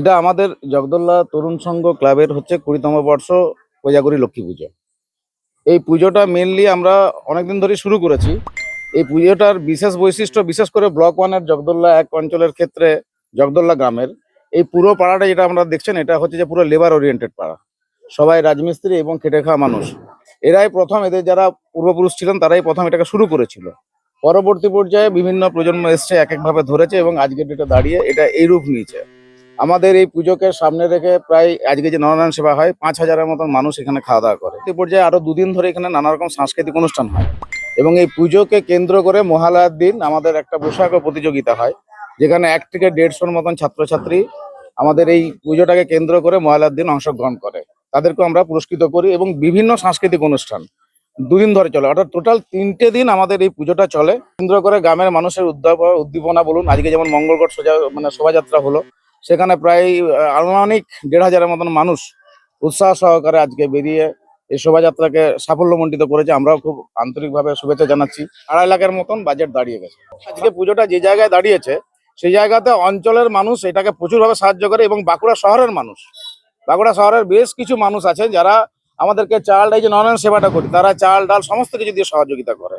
এটা আমাদের জগদল্লা তরুণ সংঘ ক্লাবের হচ্ছে কুড়িতম বর্ষ কোজাগরি লক্ষ্মী পুজো। এই পুজোটা মেনলি আমরা অনেকদিন ধরে শুরু করেছি। এই পুজোটার বিশেষ বৈশিষ্ট্য, বিশেষ করে ব্লক ওয়ানের জগদল্লা এক অঞ্চলের ক্ষেত্রে জগদল্লা গ্রামের, এই পুরো পাড়াটা যেটা আমরা দেখছেন, এটা হচ্ছে যে পুরো লেবার ওরিয়েন্টেড পাড়া। সবাই রাজমিস্ত্রি এবং খেটে খাওয়া মানুষ। এরাই প্রথম, এদের যারা পূর্বপুরুষ ছিলেন, তারাই প্রথম এটাকে শুরু করেছিল। পরবর্তী পর্যায়ে বিভিন্ন প্রজন্ম এসছে এক একভাবে ধরেছে এবং আজকের ডেটে দাঁড়িয়ে এটা এই রূপ নিয়েছে। আমাদের এই পুজোকে সামনে রেখে প্রায় আজকে যে নরনারায়ণ সেবা হয়, পাঁচ হাজারের মতন মানুষ এখানে খাওয়া দাওয়া করে। এই পর্যায়ে আরও দুদিন ধরে এখানে নানা রকম সাংস্কৃতিক অনুষ্ঠান হয় এবং এই পুজোকে কেন্দ্র করে মহালয়ার দিন আমাদের একটা পোশাক প্রতিযোগিতা হয়, যেখানে এক থেকে দেড়শোর মতন ছাত্রছাত্রী আমাদের এই পুজোটাকে কেন্দ্র করে মহালয়ার দিন অংশগ্রহণ করে। তাদেরকে আমরা পুরস্কৃত করি এবং বিভিন্ন সাংস্কৃতিক অনুষ্ঠান দুদিন ধরে চলে। অর্থাৎ টোটাল তিনটে দিন আমাদের এই পুজোটা চলে। কেন্দ্র করে গ্রামের মানুষের উদ্দীপনা বলুন, আজকে যেমন মঙ্গলগড় সোজা মানে শোভাযাত্রা হলো সেখানে প্রায় আনুমানিক দেড় হাজারের মতন মানুষ উৎসাহ সহকারে আজকে বেরিয়ে এই শোভাযাত্রাকে সাফল্যমণ্ডিত করেছে। আমরাও খুব আন্তরিকভাবে শুভেচ্ছা জানাচ্ছি। আড়াই লাখের মতন বাজেট দাঁড়িয়ে গেছে। আজকে পুজোটা যে জায়গায় দাঁড়িয়েছে, সেই জায়গাতে অঞ্চলের মানুষ এটাকে প্রচুরভাবে সাহায্য করে এবং বাঁকুড়া শহরের মানুষ। বাঁকুড়া শহরের বেশ কিছু মানুষ আছে যারা আমাদেরকে চাল, এই যে নয়ন সেবাটা করি, তারা চাল, ডাল সমস্ত কিছু দিয়ে সহযোগিতা করে।